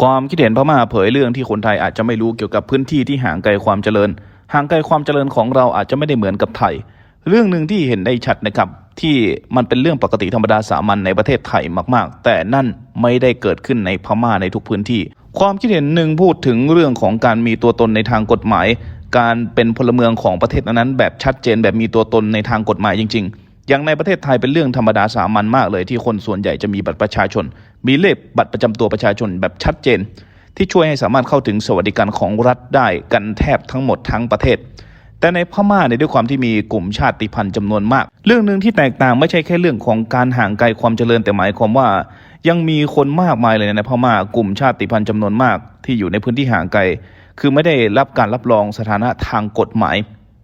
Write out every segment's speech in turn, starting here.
ความคิดเห็นพม่าเผยเรื่องที่คนไทยอาจจะไม่รู้เกี่ยวกับพื้นที่ที่ห่างไกลความเจริญ ห่างไกลความเจริญของเราอาจจะไม่ได้เหมือนกับไทย เรื่องหนึ่งที่เห็นได้ชัดนะครับที่มันเป็นเรื่องปกติธรรมดาสามัญในประเทศไทยมาก ๆ แต่นั่นไม่ได้เกิดขึ้นในพม่าในทุกพื้นที่ ความคิดเห็นหนึ่งพูดถึงเรื่องของการมีตัวตนในทางกฎหมาย การเป็นพลเมืองของประเทศนั้นแบบชัดเจนแบบมีตัวตนในทางกฎหมายจริง ๆ อย่างในประเทศไทยเป็นเรื่องธรรมดาสามัญมากเลยที่คนส่วนใหญ่จะมีบัตรประชาชน มีเลขบัตรประจำตัวประชาชนแบบชัดเจน ที่ช่วยให้สามารถเข้าถึงสวัสดิการของรัฐได้กันแทบทั้งหมดทั้งประเทศ แต่ในพม่าเนี่ยด้วยความที่มีกลุ่มชาติพันธุ์จำนวนมาก เรื่องหนึ่งที่แตกต่างไม่ใช่แค่เรื่องของการห่างไกลความเจริญแต่หมายความว่า ยังมีคนมากมายเลยในพม่ากลุ่มชาติพันธุ์จำนวนมาก ที่อยู่ในพื้นที่ห่างไกลคือไม่ได้รับการรับรองสถานะทางกฎหมาย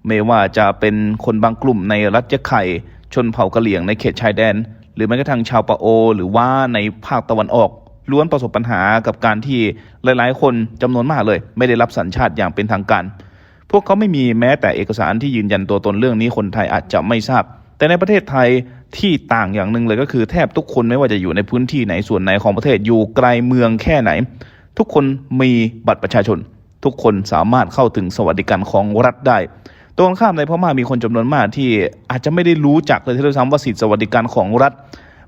ไม่ว่าจะเป็นคนบางกลุ่มในรัฐยะไข่ชนเผ่ากะเหรี่ยงในเขตชายแดน หรือแม้กระทั่งชาวปะโอ หรือว่าในภาคตะวันออกล้วนประสบปัญหากับการที่หลาย ๆ คนจำนวนมากเลย ไม่ได้รับสัญชาติอย่างเป็นทางการ พวกเขาไม่มีแม้แต่เอกสารที่ยืนยันตัวตนเรื่องนี้คนไทยอาจจะไม่ทราบ แต่ในประเทศไทยที่ต่างอย่างหนึ่งเลยก็คือแทบทุกคนไม่ว่าจะอยู่ในพื้นที่ไหนส่วนไหนของประเทศอยู่ไกลเมืองแค่ไหน ทุกคนมีบัตรประชาชน ทุกคนสามารถเข้าถึงสวัสดิการของรัฐได้ ตรงกันข้ามในพม่ามีคนจำนวนมากที่อาจจะไม่ได้รู้จักเลยที่เราซ้ำว่าสิทธิสวัสดิการของรัฐ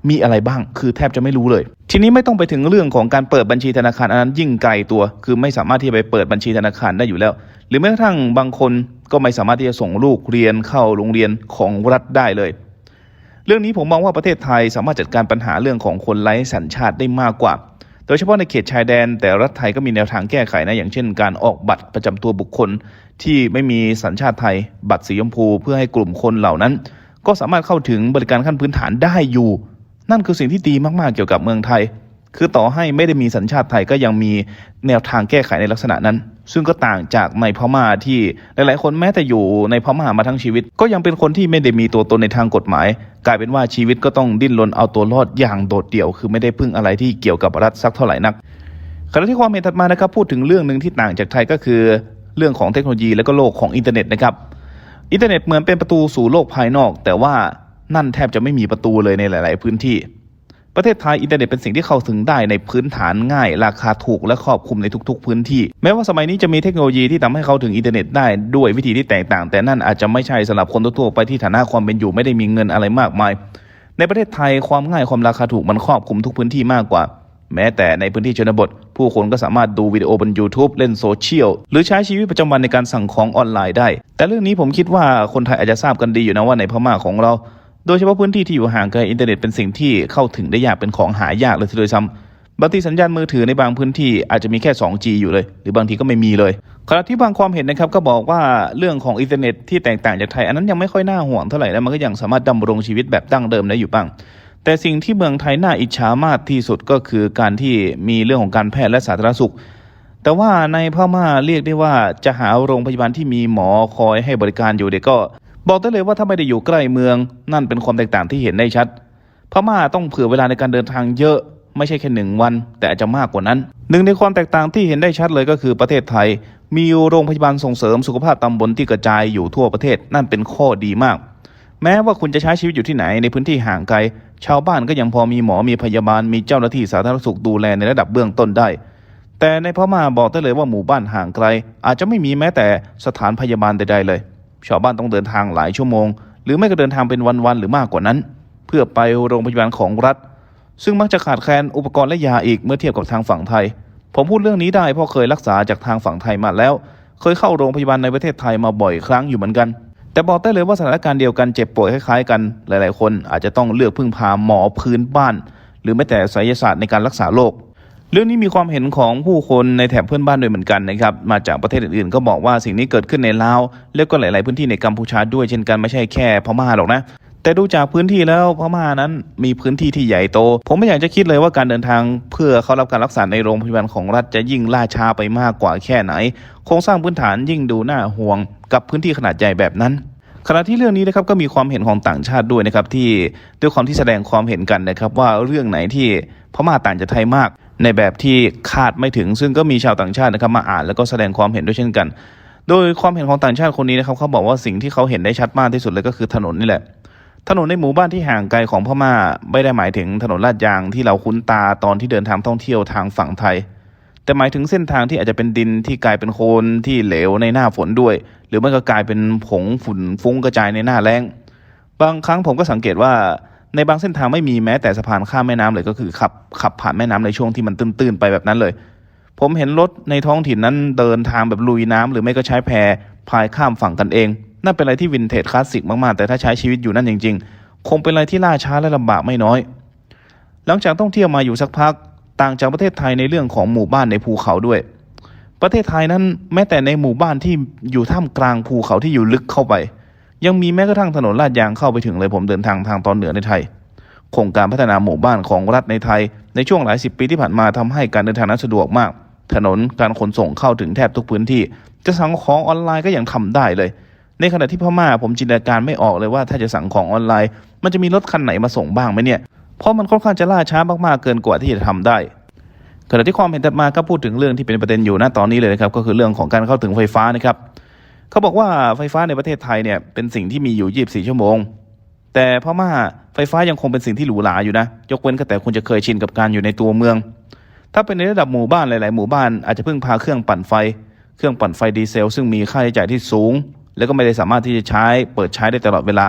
มีอะไรบ้าง คือแทบจะไม่รู้เลย ทีนี้ไม่ต้องไปถึงเรื่องของการเปิดบัญชีธนาคารอันนั้นยิ่งไกลตัว คือไม่สามารถที่จะไปเปิดบัญชีธนาคารได้อยู่แล้ว หรือแม้กระทั่งบางคนก็ไม่สามารถที่จะส่งลูกเรียนเข้าโรงเรียนของรัฐได้เลย เรื่องนี้ผมมองว่าประเทศไทยสามารถจัดการปัญหาเรื่องของคนไร้สัญชาติได้มากกว่า โดยเฉพาะในเขตชายแดน แต่รัฐไทยก็มีแนวทางแก้ไขนะอย่างเช่น การออกบัตรประจำตัวบุคคล ที่ไม่มีสัญชาติไทย บัตรสีชมพูเพื่อให้กลุ่มคนเหล่านั้น ก็สามารถเข้าถึงบริการขั้นพื้นฐานได้อยู่ นั่นคือสิ่งที่ดีมากๆเกี่ยวกับเมืองไทย คือต่อให้ไม่ได้มีสัญชาติไทยก็ยังมีแนวทางแก้ไขในลักษณะนั้น ซึ่งก็ต่างจากในพม่าที่หลาย ๆ คนแม้แต่อยู่ในพม่ามาทั้งชีวิต ก็ยังเป็นคนที่ไม่ได้มีตัวตนในทางกฎหมาย กลายเป็นว่าชีวิตก็ต้องดิ้นรนเอาตัวรอดอย่างโดดเดี่ยว คือไม่ได้พึ่งอะไรที่เกี่ยวกับรัฐสักเท่าไหร่นักขณะที่ความเห็นถัดมานะครับพูดถึงเรื่องหนึ่งที่ต่างจากไทยก็คือ เรื่องของเทคโนโลยีและก็โลกของอินเทอร์เน็ตนะครับอินเทอร์เน็ตเหมือนเป็นประตูสู่โลกภายนอก แต่ว่านั่นแทบจะไม่มีประตูเลยในหลาย ๆ พื้นที่ ประเทศไทยอินเทอร์เน็ตเป็นสิ่งที่เข้าถึงได้ในพื้นฐานง่าย ราคาถูกและครอบคลุมในทุก ๆ พื้นที่ แม้ว่าสมัยนี้จะมีเทคโนโลยีที่ทำให้เข้าถึงอินเทอร์เน็ตได้ด้วยวิธีที่แตกต่าง แต่นั่นอาจจะไม่ใช่สำหรับคนทั่วไปที่ฐานะความเป็นอยู่ไม่ได้มีเงินอะไรมากมาย ในประเทศไทยความง่ายความราคาถูกมันครอบคลุมทุกพื้นที่มากกว่า แม้แต่ในพื้นที่ชนบท ผู้คนก็สามารถดูวิดีโอบน YouTube เล่นโซเชียลหรือใช้ชีวิตประจำวันในการสั่งของออนไลน์ได้ แต่เรื่องนี้ผมคิดว่าคนไทยอาจจะทราบกันดีอยู่นะว่าในพม่าของเรา โดยเฉพาะพื้นที่ที่อยู่ห่างไกลอินเทอร์เน็ตเป็นสิ่งที่เข้าถึงได้ยากเป็นของหายากเลยทีเดียวซ้ำบางทีสัญญาณมือถือในบางพื้นที่อาจจะมีแค่ 2G อยู่เลย หรือบางทีก็ไม่มีเลยขณะที่บางความเห็นนะครับก็บอกว่าเรื่องของอินเทอร์เน็ตที่แตกต่างจากไทย อันนั้นยังไม่ค่อยน่าห่วงเท่าไหร่แล้วมันก็ยังสามารถดำรงชีวิตแบบดั้งเดิมได้อยู่บ้างแต่สิ่งที่เมืองไทยน่าอิจฉามากที่สุดก็คือการที่มีเรื่องของการแพทย์และสาธารณสุข แต่ว่าในพม่าเรียกได้ว่าจะหาโรงพยาบาลที่มีหมอคอยให้บริการอยู่เด็กก็ บอกได้เลยว่าถ้าไม่ได้อยู่ใกล้เมือง นั่นเป็นความแตกต่างที่เห็นได้ชัด พม่าต้องเผื่อเวลาในการเดินทางเยอะไม่ใช่แค่หนึ่งวัน แต่อาจจะมากกว่านั้น หนึ่งในความแตกต่างที่เห็นได้ชัดเลยก็คือประเทศไทย มีโรงพยาบาลส่งเสริมสุขภาพตำบลที่กระจายอยู่ทั่วประเทศนั่นเป็นข้อดีมาก แม้ว่าคุณจะใช้ชีวิตอยู่ที่ไหนในพื้นที่ห่างไกล ชาวบ้านก็ยังพอมีหมอมีพยาบาลมีเจ้าหน้าที่สาธารณสุขดูแลในระดับเบื้องต้นได้ แต่ในพม่าบอกได้เลยว่าหมู่บ้านห่างไกล อาจจะไม่มีแม้แต่สถานพยาบาลใดๆเลย ชาวบ้านต้องเดินทางหลายชั่วโมง หรือไม่ก็เดินทางเป็นวันๆหรือมากกว่านั้น เพื่อไปโรงพยาบาลของรัฐ ซึ่งมักจะขาดแคลนอุปกรณ์และยาอีกเมื่อเทียบกับทางฝั่งไทย ผมพูดเรื่องนี้ได้เพราะเคยรักษาจากทางฝั่งไทยมาแล้ว เคยเข้าโรงพยาบาลในประเทศไทยมาบ่อยครั้งอยู่เหมือนกัน แต่บอกได้เลยว่าสถานการณ์เดียวกันเจ็บป่วยคล้ายๆกัน หลาย ๆ คนอาจจะต้องเลือกพึ่งพาหมอพื้นบ้าน หรือแม้แต่ไสยศาสตร์ในการรักษาโรค เรื่องนี้มีความเห็นของผู้คนในแถบเพื่อนบ้านด้วยเหมือนกันนะครับ มาจากประเทศอื่นๆ ก็บอกว่าสิ่งนี้เกิดขึ้นในลาว แล้วก็หลาย ๆ พื้นที่ในกัมพูชาด้วยเช่นกันไม่ใช่แค่พม่าหรอกนะแต่ดูจากพื้นที่แล้วพม่านั้นมีพื้นที่ที่ใหญ่โต ผมไม่อยากจะคิดเลยว่าการเดินทาง เพื่อเข้ารับการรักษาในโรงพยาบาลของรัฐจะยิ่งล่าช้าไปมากกว่าแค่ไหน โครงสร้างพื้นฐานยิ่งดูน่าห่วง กับพื้นที่ขนาดใหญ่แบบนั้นขณะที่เรื่องนี้นะครับก็มีความเห็นของต่างชาติด้วยนะครับที่ด้วยความที่แสดงความเห็นกันนะครับว่าเรื่องไหนที่พม่าต่างจากไทยมาก ในแบบที่คาดไม่ถึง ซึ่งก็มีชาวต่างชาตินะครับมาอ่านแล้วก็แสดงความเห็นด้วยเช่นกัน โดยความเห็นของต่างชาติคนนี้นะครับเขาบอกว่าสิ่งที่เขาเห็นได้ชัดมากที่สุดเลยก็คือถนนนี่แหละ ถนนในหมู่บ้านที่ห่างไกลของพม่าไม่ได้หมายถึงถนนลาดยางที่เราคุ้นตาตอนที่เดินทางท่องเที่ยวทางฝั่งไทย แต่หมายถึงเส้นทางที่อาจจะเป็นดินที่กลายเป็นโคลนที่เหลวในหน้าฝนด้วย หรือไม่ก็กลายเป็นผงฝุ่นฟุ้งกระจายในหน้าแล้งบางครั้งผมก็สังเกตว่า ในบางเส้นทางไม่มีแม้แต่สะพานข้ามแม่น้ำเลยก็คือขับขับผ่านแม่น้ำในช่วงที่มันตื้นๆไปแบบนั้นเลย ผมเห็นรถในท้องถิ่นนั้นเดินทางแบบลุยน้ำหรือไม่ก็ใช้แพพายข้ามฝั่งกันเองนั่นเป็นอะไรที่วินเทจคลาสสิกมากๆ แต่ถ้าใช้ชีวิตอยู่นั่นจริง ๆ คงเป็นอะไรที่ล่าช้าและลำบากไม่น้อย หลังจากท่องเที่ยวมาอยู่สักพัก ต่างจากประเทศไทยในเรื่องของหมู่บ้านในภูเขาด้วย ประเทศไทยนั้นแม้แต่ในหมู่บ้านที่อยู่ท่ามกลางภูเขาที่อยู่ลึกเข้าไป ยังมีแม้กระทั่งถนนลาดยางเข้าไปถึงเลยผมเดินทางทางตอนเหนือในไทยโครงการพัฒนาหมู่บ้านของรัฐในไทย ในช่วงหลายสิบปีที่ผ่านมาทำให้การเดินทางนั้นสะดวกมาก ถนนการขนส่งเข้าถึงแทบทุกพื้นที่ จะสั่งของออนไลน์ก็ยังทำได้เลย ในขณะที่พม่าผมจินตนาการไม่ออกเลยว่าถ้าจะสั่งของออนไลน์ มันจะมีรถคันไหนมาส่งบ้างไหมเนี่ยเพราะมันค่อนข้างจะล่าช้ามากๆเกินกว่าที่จะทำได้ขณะที่ความเห็นถัดมาก็พูดถึงเรื่องที่เป็นประเด็นอยู่ณตอนนี้เลยนะครับก็คือเรื่องของการเข้าถึงไฟฟ้านะครับ เขาบอกว่าไฟฟ้าในประเทศไทยเนี่ยเป็นสิ่งที่มีอยู่ 24 ชั่วโมง แต่พม่าไฟฟ้ายังคงเป็นสิ่งที่หรูหราอยู่นะ ยกเว้นก็แต่คุณจะเคยชินกับการอยู่ในตัวเมือง ถ้าเป็นในระดับหมู่บ้านหลาย ๆ หมู่บ้านอาจจะเพึ่งพาเครื่องปั่นไฟ เครื่องปั่นไฟดีเซล ซึ่งมีค่าใช้จ่ายที่สูง แล้วก็ไม่ได้สามารถที่จะใช้เปิดใช้ได้ตลอดเวลา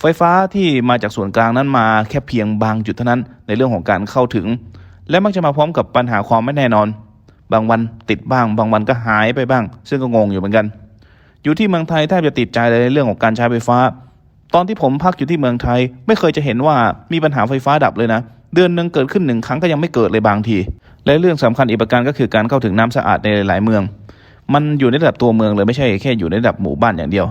ไฟฟ้าที่มาจากส่วนกลางนั้นมาแค่เพียงบางจุดเท่านั้นในเรื่องของการเข้าถึง และมักจะมาพร้อมกับปัญหาความไม่แน่นอน บางวันติดบ้าง บางวันก็หายไปบ้าง ซึ่งก็งงอยู่เหมือนกัน อยู่ที่เมืองไทยแทบจะติดใจเลยในเรื่องของการใช้ไฟฟ้า ตอนที่ผมพักอยู่ที่เมืองไทย ไม่เคยจะเห็นว่ามีปัญหาไฟฟ้าดับเลยนะ เดือนหนึ่งเกิดขึ้นหนึ่งครั้งก็ยังไม่เกิดเลยบางที และเรื่องสำคัญอีกประการก็คือการเข้าถึงน้ำสะอาดในหลายๆเมือง มันอยู่ในระดับตัวเมืองเลยไม่ใช่แค่อยู่ในระดับหมู่บ้านอย่างเดียว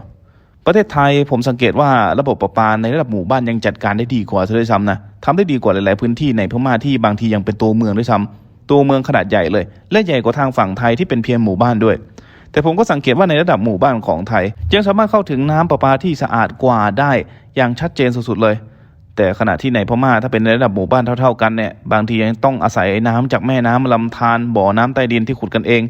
ประเทศไทยผมสังเกตว่าระบบประปาในระดับหมู่บ้านยังจัดการได้ดีกว่าซะด้วยซ้ำนะทำได้ดีกว่าหลายๆพื้นที่ในพม่าที่บางทียังเป็นตัวเมืองด้วยซ้ำตัวเมืองขนาดใหญ่เลย และใหญ่กว่าทางฝั่งไทยที่เป็นเพียงหมู่บ้านด้วย แต่ผมก็สังเกตว่าในระดับหมู่บ้านของไทย ยังสามารถเข้าถึงน้ำประปาที่สะอาดกว่าได้อย่างชัดเจนสุดๆเลย แต่ขณะที่ในพม่าถ้าเป็นในระดับหมู่บ้านเท่า ๆ กันเนี่ยบางทียังต้องอาศัยน้ำจากแม่น้ำลำธารบ่อน้ำใต้ดินที่ขุดกันเอง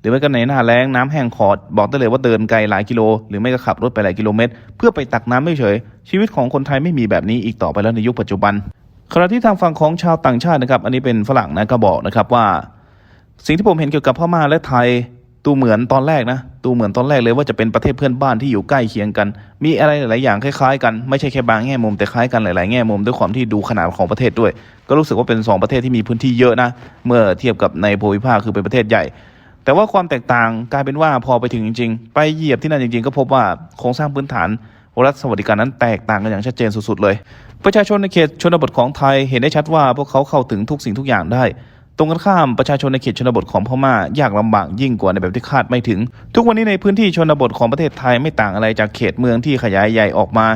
หรือไม่ก็ในหน้าแล้งน้ำแห้งขอด บอกได้เลยว่าเดินไกลหลายกิโล หรือไม่ก็ขับรถไปหลายกิโลเมตร เพื่อไปตักน้ำไม่เฉย ชีวิตของคนไทยไม่มีแบบนี้อีกต่อไปแล้วในยุคปัจจุบันขณะที่ทางฝั่งของชาวต่างชาตินะครับ อันนี้เป็นฝรั่งนะก็บอกนะครับว่า สิ่งที่ผมเห็นเกี่ยวกับพม่าและไทย ดูเหมือนตอนแรกนะดูเหมือนตอนแรกเลยว่าจะเป็นประเทศเพื่อนบ้านที่อยู่ใกล้เคียงกัน มีอะไรหลายๆอย่างคล้ายๆกันไม่ใช่แค่บางแง่มุมแต่คล้ายกันหลายๆแง่มุมด้วยความที่ดูขนาดของประเทศด้วย ก็รู้สึกว่าเป็นสองประเทศที่มีพื้นที่เยอะนะเมื่อเทียบกับในภูมิภาคคือเป็นประเทศใหญ่ แต่ว่าความแตกต่างกลายเป็นว่าพอไปถึงจริง ๆ ไปเหยียบที่นั่นจริง ๆ ก็พบว่าโครงสร้างพื้นฐานรัฐสวัสดิการนั้นแตกต่างกันอย่างชัดเจนสุดๆเลย ประชาชนในเขตชนบทของไทยเห็นได้ชัดว่าพวกเขาเข้าถึงทุกสิ่งทุกอย่างได้ ตรงกันข้ามประชาชนในเขตชนบทของพม่ายากลำบากยิ่งกว่าในแบบที่คาดไม่ถึง ทุกวันนี้ในพื้นที่ชนบทของประเทศไทยไม่ต่างอะไรจากเขตเมืองที่ขยายใหญ่ออกมา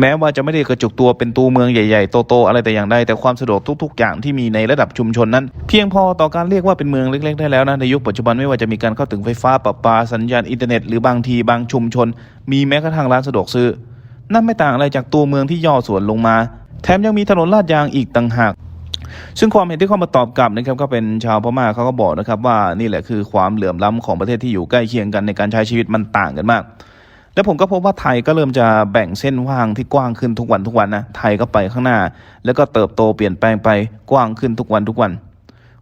แม้ว่าจะไม่ได้กระจุกตัวเป็นตัวเมืองใหญ่ๆโตๆอะไรแต่อย่างใดแต่ความสะดวกทุก ๆ อย่างที่มีในระดับชุมชนนั้น เพียงพอต่อการเรียกว่าเป็นเมืองเล็ก ๆ ได้แล้วนะในยุคปัจจุบันไม่ว่าจะมีการเข้าถึงไฟฟ้าประปาสัญญาณอินเทอร์เน็ตหรือบางทีบางชุมชน มีแม้กระทั่งร้านสะดวกซื้อนั่นไม่ต่างอะไรจากตัวเมืองที่ย่อส่วนลงมา แถมยังมีถนนลาดยางอีกต่างหาก ซึ่งความเห็นที่เข้ามาตอบกลับนะครับก็เป็นชาวพม่าเขาก็บอกนะครับว่านี่แหละคือความเหลื่อมล้ำของประเทศที่อยู่ใกล้เคียงกันในการใช้ชีวิตมันต่างกันมาก และผมก็พบว่าไทยก็เริ่มจะแบ่งเส้นว่างที่กว้างขึ้นทุกวันทุกวันนะไทยก็ไปข้างหน้า แล้วก็เติบโตเปลี่ยนแปลงไปกว้างขึ้นทุกวันทุกวัน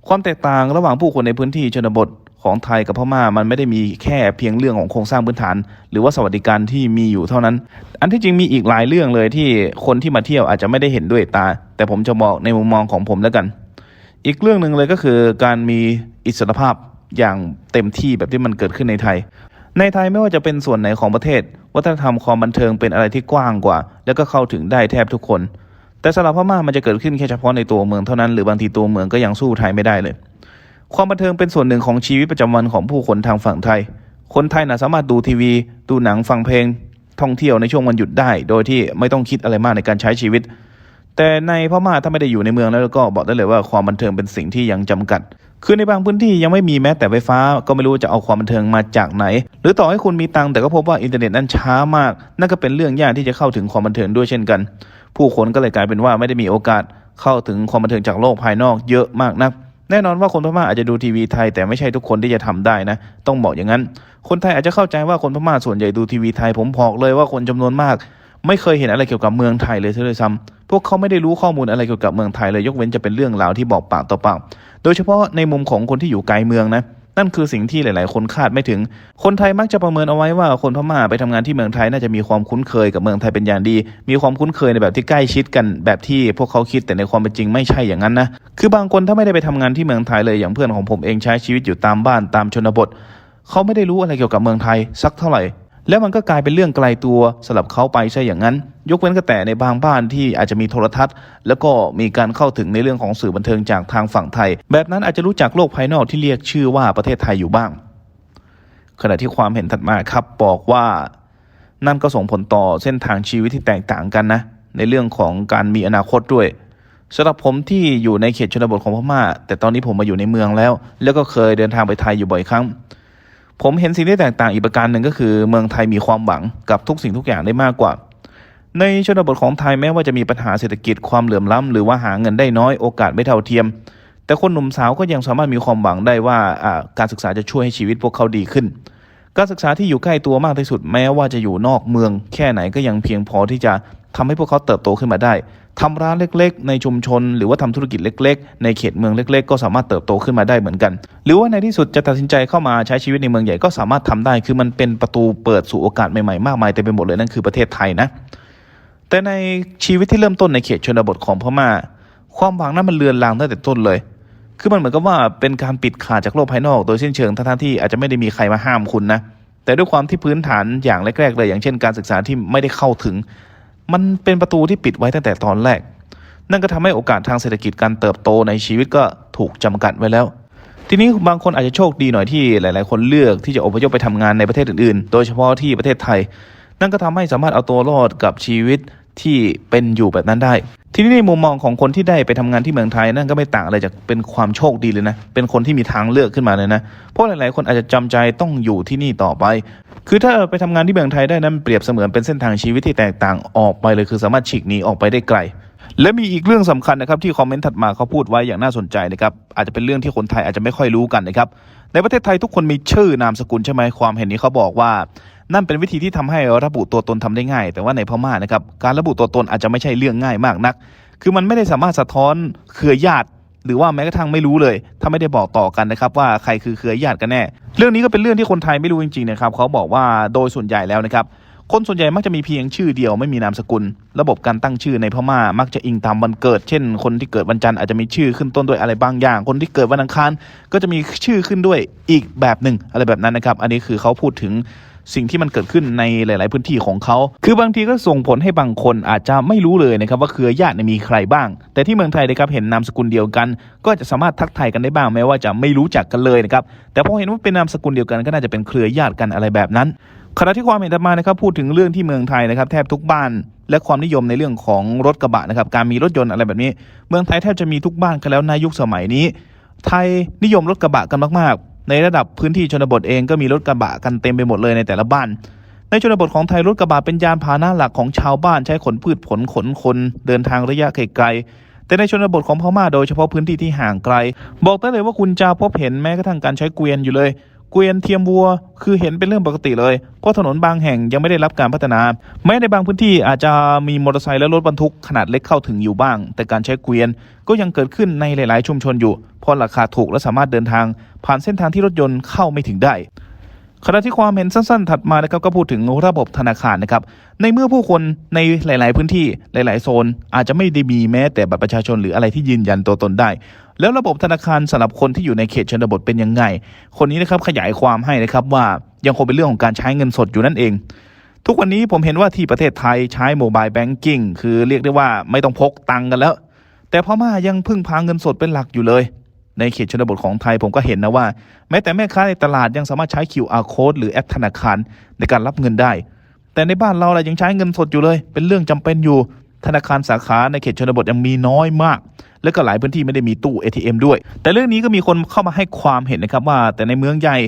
ความแตกต่างระหว่างผู้คนในพื้นที่ชนบท ของไทยกับพม่ามันไม่ได้มีแค่เพียงเรื่องของโครงสร้างพื้นฐาน หรือว่าสวัสดิการที่มีอยู่เท่านั้น อันที่จริงมีอีกหลายเรื่องเลยที่คนที่มาเที่ยวอาจจะไม่ได้เห็นด้วยตา แต่ผมจะบอกในมุมมองของผมแล้วกัน อีกเรื่องหนึ่งเลยก็คือการมีอิสรภาพอย่างเต็มที่แบบที่มันเกิดขึ้นในไทย ในไทยไม่ว่าจะเป็นส่วนไหนของประเทศ วัฒนธรรมความบันเทิงเป็นอะไรที่กว้างกว่า แล้วก็เข้าถึงได้แทบทุกคน แต่สำหรับพม่ามันจะเกิดขึ้นแค่เฉพาะในตัวเมืองเท่านั้นหรือบางทีตัวเมืองก็ยังสู้ไทยไม่ได้เลย ความบันเทิงเป็นส่วนหนึ่งของชีวิตประจำวันของผู้คนทางฝั่งไทย คนไทยนะสามารถดูทีวี ดูหนังฟังเพลง ท่องเที่ยวในช่วงวันหยุดได้ โดยที่ไม่ต้องคิดอะไรมากในการใช้ชีวิต แต่ในพม่าถ้าไม่ได้อยู่ในเมืองแล้วก็บอกได้เลยว่าความบันเทิงเป็นสิ่งที่ยังจำกัด คือในบางพื้นที่ยังไม่มีแม้แต่ไฟฟ้า ก็ไม่รู้จะเอาความบันเทิงมาจากไหน หรือต่อให้คุณมีตังแต่ก็พบว่าอินเทอร์เน็ตนั้นช้ามาก นั่นก็เป็นเรื่องยากที่จะเข้าถึงความบันเทิงด้วยเช่นกัน ผู้คนก็เลยกลายเป็นว่าไม่ได้มีโอกาสเข้าถึงความบันเทิงจากโลกภายนอกเยอะมากนัก แน่นอนว่าคนพม่าอาจจะดูทีวีไทยแต่ไม่ใช่ทุกคนที่จะทำได้นะ ต้องบอกอย่างนั้น คนไทยอาจจะเข้าใจว่าคนพม่าส่วนใหญ่ดูทีวีไทย ผมบอกเลยว่าคนจำนวนมาก ไม่เคยเห็นอะไรเกี่ยวกับเมืองไทยเลยซะด้วยซ้ำพวกเขาไม่ได้รู้ข้อมูลอะไรเกี่ยวกับเมืองไทยเลยยกเว้นจะเป็นเรื่องราวที่บอกปากต่อปากโดยเฉพาะในมุมของคนที่อยู่ไกลเมืองนะ นั่นคือสิ่งที่หลาย ๆ คนคาดไม่ถึง คนไทยมักจะประเมินเอาไว้ว่าคนพม่าไปทำงานที่เมืองไทยน่าจะมีความคุ้นเคยกับเมืองไทยเป็นอย่างดี มีความคุ้นเคยในแบบที่ใกล้ชิดกันแบบที่พวกเขาคิดแต่ในความเป็นจริงไม่ใช่อย่างนั้นนะ คือบางคนถ้าไม่ได้ไปทำงานที่เมืองไทยเลยอย่างเพื่อนของผมเองใช้ชีวิตอยู่ตามบ้านตามชนบท เขาไม่ได้รู้อะไรเกี่ยวกับเมืองไทยสักเท่าไหร่ แล้วมันก็กลายเป็นเรื่องไกลตัวสำหรับเขาไปใช่อย่างนั้น ยกเว้นก็แต่ในบางบ้านที่อาจจะมีโทรทัศน์ แล้วก็มีการเข้าถึงในเรื่องของสื่อบันเทิงจากทางฝั่งไทย แบบนั้นอาจจะรู้จักโลกภายนอกที่เรียกชื่อว่าประเทศไทยอยู่บ้าง ขณะที่ความเห็นถัดมาครับบอกว่านั่นก็ส่งผลต่อเส้นทางชีวิตที่แตกต่างกันนะ ในเรื่องของการมีอนาคตด้วยสำหรับผมที่อยู่ในเขตชนบทของพม่า แต่ตอนนี้ผมมาอยู่ในเมืองแล้ว แล้วก็เคยเดินทางไปไทยอยู่บ่อยครั้ง ผมเห็นสิ่งที่แตกต่างอีกประการหนึ่งก็คือ เมืองไทยมีความหวังกับทุกสิ่งทุกอย่างได้มากกว่า ในชนบทของไทยแม้ว่าจะมีปัญหาเศรษฐกิจความเหลื่อมล้ำหรือว่าหาเงินได้น้อยโอกาสไม่เท่าเทียม แต่คนหนุ่มสาวก็ยังสามารถมีความหวังได้ว่าการศึกษาจะช่วยให้ชีวิตพวกเขาดีขึ้น การศึกษาที่อยู่ใกล้ตัวมากที่สุด แม้ว่าจะอยู่นอกเมือง แค่ไหนก็ยังเพียงพอที่จะทำให้พวกเขาเติบโตขึ้นมาได้ ทำร้านเล็กๆ ในชุมชน หรือว่าทำธุรกิจเล็ก ๆ ในเขตเมืองเล็ก ๆ ก็สามารถเติบโตขึ้นมาได้เหมือนกัน หรือว่าในที่สุดจะตัดสินใจเข้ามาใช้ชีวิตในเมืองใหญ่ก็สามารถทำได้ คือมันเป็นประตูเปิดสู่โอกาสใหม่ๆ มากมายเต็มไปหมดเลยนั่นคือประเทศไทยนะ แต่ในชีวิตที่เริ่มต้นในเขตชนบทของพม่า ความหวังนั้นมันเลือนลางตั้งแต่ต้นเลย คือมันเหมือนกับว่าเป็นการปิดขาดจากโลกภายนอก โดยสิ้นเชิงทั้งที่อาจจะไม่ได้มีใครมาห้ามคุณนะแต่ด้วยความที่พื้นฐานอย่างแรกๆเลยอย่างเช่น การศึกษาที่ไม่ได้เข้าถึง มันเป็นประตูที่ปิดไว้ตั้งแต่ตอนแรก นั่นก็ทำให้โอกาสทางเศรษฐกิจการเติบโตในชีวิตก็ถูกจำกัดไว้แล้ว ทีนี้บางคนอาจจะโชคดีหน่อยที่หลาย ๆ คนเลือกที่จะอพยพไปทำงานในประเทศอื่น ๆ โดยเฉพาะที่ประเทศไทย นั่นก็ทำให้สามารถเอาตัวรอดกับชีวิต ที่เป็นอยู่แบบนั้นได้ ทีนี้ในมุมมองของคนที่ได้ไปทำงานที่เมืองไทยนั่นก็ไม่ต่างอะไรจากเป็นความโชคดีเลยนะ เป็นคนที่มีทางเลือกขึ้นมาเลยนะ เพราะหลาย ๆ คนอาจจะจำใจต้องอยู่ที่นี่ต่อไป คือถ้าไปทำงานที่เมืองไทยได้นั้นเปรียบเสมือนเป็นเส้นทางชีวิตที่แตกต่างออกไปเลยคือสามารถฉีกหนีออกไปได้ไกลและมีอีกเรื่องสำคัญนะครับที่คอมเมนต์ถัดมาเขาพูดไว้อย่างน่าสนใจนะครับอาจจะเป็นเรื่องที่คนไทยอาจจะไม่ค่อยรู้กันนะครับในประเทศไทยทุกคนมีชื่อนามสกุลใช่ไหมความเห็นนี้เขาบอกว่า นั่นเป็นวิธีที่ทำให้ระบุตัวตนทำได้ง่าย แต่ว่าในพม่านะครับการระบุตัวตนอาจจะไม่ใช่เรื่องง่ายมากนัก คือมันไม่ได้สามารถสะท้อนเครือญาติหรือว่าแม้กระทั่งไม่รู้เลย ถ้าไม่ได้บอกต่อกันนะครับว่าใครคือเครือญาติกันแน่ เรื่องนี้ก็เป็นเรื่องที่คนไทยไม่รู้จริงๆนะครับเขาบอกว่าโดยส่วนใหญ่แล้วนะครับ คนส่วนใหญ่มักจะมีเพียงชื่อเดียวไม่มีนามสกุล ระบบการตั้งชื่อในพม่ามักจะอิงตามวันเกิด เช่น คนที่เกิดวันจันทร์อาจจะมีชื่อขึ้นต้นด้วยอะไรบางอย่าง คนที่เกิดวันอังคารก็จะมีชื่อขึ้นด้วยอีกแบบหนึ่งอะไรแบบนั้นนะครับ อันนี้คือเขาพูดถึง สิ่งที่มันเกิดขึ้นในหลาย ๆ พื้นที่ของเขา คือบางทีก็ส่งผลให้บางคนอาจจะไม่รู้เลยนะครับว่าเครือญาติมีใครบ้าง แต่ที่เมืองไทยนะครับเห็นนามสกุลเดียวกัน ก็จะสามารถทักทายกันได้บ้างแม้ว่าจะไม่รู้จักกันเลยนะครับแต่พอเห็นว่าเป็นนามสกุลเดียวกันก็น่าจะเป็นเครือญาติกันอะไรแบบนั้นขณะที่ความเห็นถัดมานะครับพูดถึงเรื่องที่เมืองไทยนะครับแทบทุกบ้านและความนิยมในเรื่องของรถกระบะนะครับการมีรถยนต์อะไรแบบนี้ เมืองไทยแทบจะมีทุกบ้านกันแล้วในยุคสมัยนี้ ไทยนิยมรถกระบะกันมากๆ ในระดับพื้นที่ชนบทเองก็มีรถกระบะกันเต็มไปหมดเลยในแต่ละบ้าน ในชนบทของไทยรถกระบะเป็นยานพาหนะหลักของชาวบ้านใช้ขนพืชผลขนคนเดินทางระยะไกลๆแต่ในชนบทของพม่าโดยเฉพาะพื้นที่ที่ห่างไกล บอกได้เลยว่าคุณจะพบเห็นแม้กระทั่งการใช้เกวียนอยู่เลย เกวียนเทียมวัว คือเห็นเป็นเรื่องปกติเลย เพราะถนนบางแห่งยังไม่ได้รับการพัฒนา แม้ในบางพื้นที่อาจจะมีมอเตอร์ไซค์และรถบรรทุกขนาดเล็กเข้าถึงอยู่บ้าง แต่การใช้เกวียนก็ยังเกิดขึ้นในหลาย ๆ ชุมชนอยู่ เพราะราคาถูกและสามารถเดินทาง ผ่านเส้นทางที่รถยนต์เข้าไม่ถึงได้ ขณะที่ความเห็นสั้นๆ ถัดมานะครับก็พูดถึงระบบธนาคารนะครับในเมื่อผู้คนในหลาย ๆ พื้นที่หลาย ๆ โซน อาจจะไม่ได้มีแม้แต่บัตรประชาชนหรืออะไรที่ยืนยันตัวตนได้ แล้วระบบธนาคารสำหรับคนที่อยู่ในเขตชนบทเป็นยังไง คนนี้นะครับขยายความให้นะครับว่ายังคงเป็นเรื่องของการใช้เงินสดอยู่นั่นเอง ทุกวันนี้ผมเห็นว่าที่ประเทศไทยใช้โมบายแบงกิ้งคือเรียกได้ว่าไม่ต้องพกตังกันแล้ว แต่พม่ายังพึ่งพาเงินสดเป็นหลักอยู่เลย ในเขตชนบทของไทยผมก็เห็นนะว่า แม้แต่แม่ค้าในตลาดยังสามารถใช้ QR code หรือแอปธนาคารในการรับเงินได้ แต่ในบ้านเราเรายังใช้เงินสดอยู่เลย เป็นเรื่องจำเป็นอยู่ ธนาคารสาขาในเขตชนบทยังมีน้อยมาก และก็หลายพื้นที่ไม่ได้มีตู้ ATM ด้วย แต่เรื่องนี้ก็มีคนเข้ามาให้ความเห็นนะครับว่า แต่ในเมืองใหญ่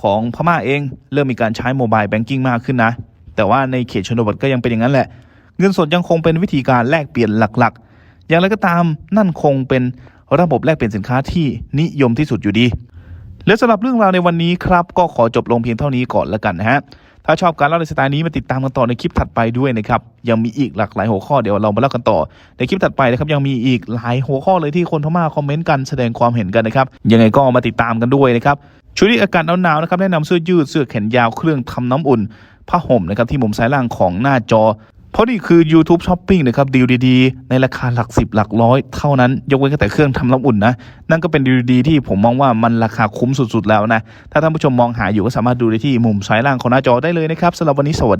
ของพม่าเอง เริ่มมีการใช้โมบายแบงกิ้งมากขึ้นนะ แต่ว่าในเขตชนบทก็ยังเป็นอย่างนั้นแหละ เงินสดยังคงเป็นวิธีการแลกเปลี่ยนหลักๆ อย่างไรก็ตามนั่นคงเป็น ระบบแลกเปลี่ยนสินค้าที่นิยมที่สุดอยู่ดี และสำหรับเรื่องราวในวันนี้ครับ ก็ขอจบลงเพียงเท่านี้ก่อนแล้วกันนะฮะถ้าชอบการเล่าในสไตล์นี้มาติดตามกันต่อในคลิปถัดไปด้วยนะครับยังมีอีกหลากหลายหัวข้อเดี๋ยวเรามาเล่ากันต่อ ในคลิปถัดไปนะครับยังมีอีกหลายหัวข้อเลยที่คนพม่าคอมเมนต์กันแสดงความเห็นกันนะครับยังไงก็มาติดตามกันด้วยนะครับช่วงนี้อากาศหนาวๆนะครับแนะนำเสื้อยืดเสื้อแขนยาวเครื่องทำน้ำอุ่นผ้าห่มนะครับที่มุมซ้ายล่างของหน้าจอ เพราะนี่คือ YouTube Shopping นะครับดีลดีๆ ในราคาหลักสิบหลักร้อยเท่านั้น ยกเว้นแต่เครื่องทำน้ำอุ่นนะ นั่นก็เป็นดีลดีๆที่ผมมองว่ามันราคาคุ้มสุดๆแล้วนะ ถ้าท่านผู้ชมมองหาอยู่ก็สามารถดูได้ที่มุมซ้ายล่างของหน้าจอได้เลยนะครับสำหรับวันนี้สวัสดี